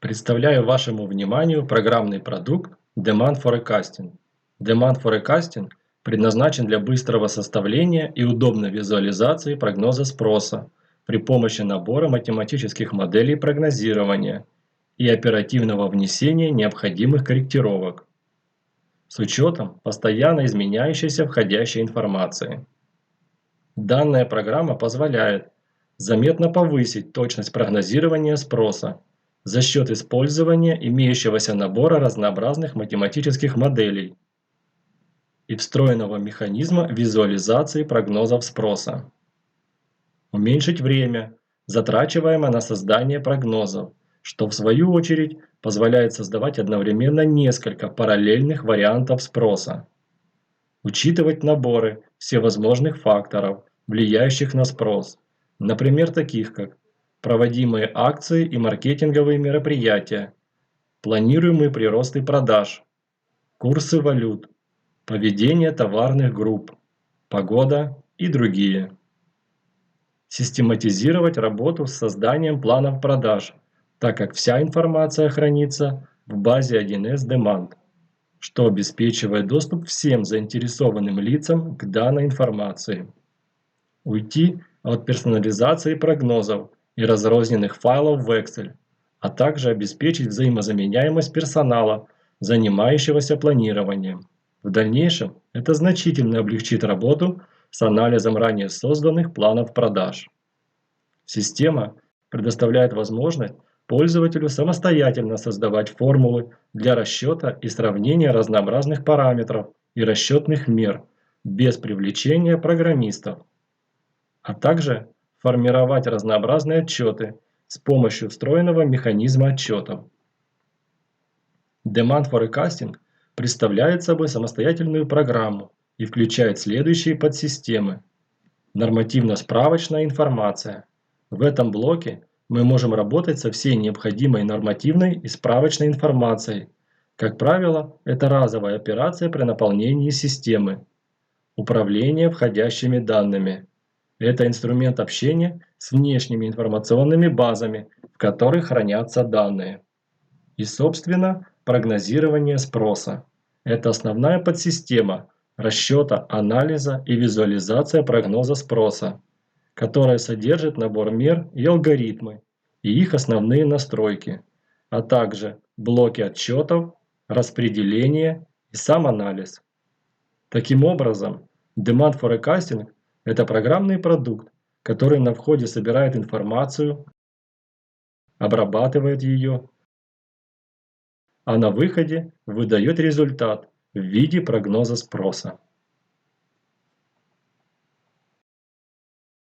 Представляю вашему вниманию программный продукт Demand Forecasting. Demand Forecasting предназначен для быстрого составления и удобной визуализации прогноза спроса при помощи набора математических моделей прогнозирования и оперативного внесения необходимых корректировок с учетом постоянно изменяющейся входящей информации. Данная программа позволяет заметно повысить точность прогнозирования спроса за счет использования имеющегося набора разнообразных математических моделей и встроенного механизма визуализации прогнозов спроса. Уменьшить время, затрачиваемое на создание прогнозов, что в свою очередь позволяет создавать одновременно несколько параллельных вариантов спроса. Учитывать наборы всевозможных факторов, влияющих на спрос, например, таких как проводимые акции и маркетинговые мероприятия, планируемые приросты продаж, курсы валют, поведение товарных групп, погода и другие. Систематизировать работу с созданием планов продаж, так как вся информация хранится в базе 1С Demand, что обеспечивает доступ всем заинтересованным лицам к данной информации. Уйти от персонализации прогнозов и разрозненных файлов в Excel, а также обеспечить взаимозаменяемость персонала, занимающегося планированием. В дальнейшем это значительно облегчит работу с анализом ранее созданных планов продаж. Система предоставляет возможность пользователю самостоятельно создавать формулы для расчета и сравнения разнообразных параметров и расчетных мер без привлечения программистов, а также формировать разнообразные отчеты с помощью встроенного механизма отчетов. Demand Forecasting представляет собой самостоятельную программу и включает следующие подсистемы. Нормативно-справочная информация. В этом блоке мы можем работать со всей необходимой нормативной и справочной информацией. Как правило, это разовая операция при наполнении системы. Управление входящими данными. Это инструмент общения с внешними информационными базами, в которых хранятся данные. И, собственно, прогнозирование спроса. Это основная подсистема расчета, анализа и визуализация прогноза спроса, которая содержит набор мер и алгоритмы, и их основные настройки, а также блоки отчетов, распределение и сам анализ. Таким образом, Demand Forecasting это программный продукт, который на входе собирает информацию, обрабатывает ее, а на выходе выдает результат в виде прогноза спроса.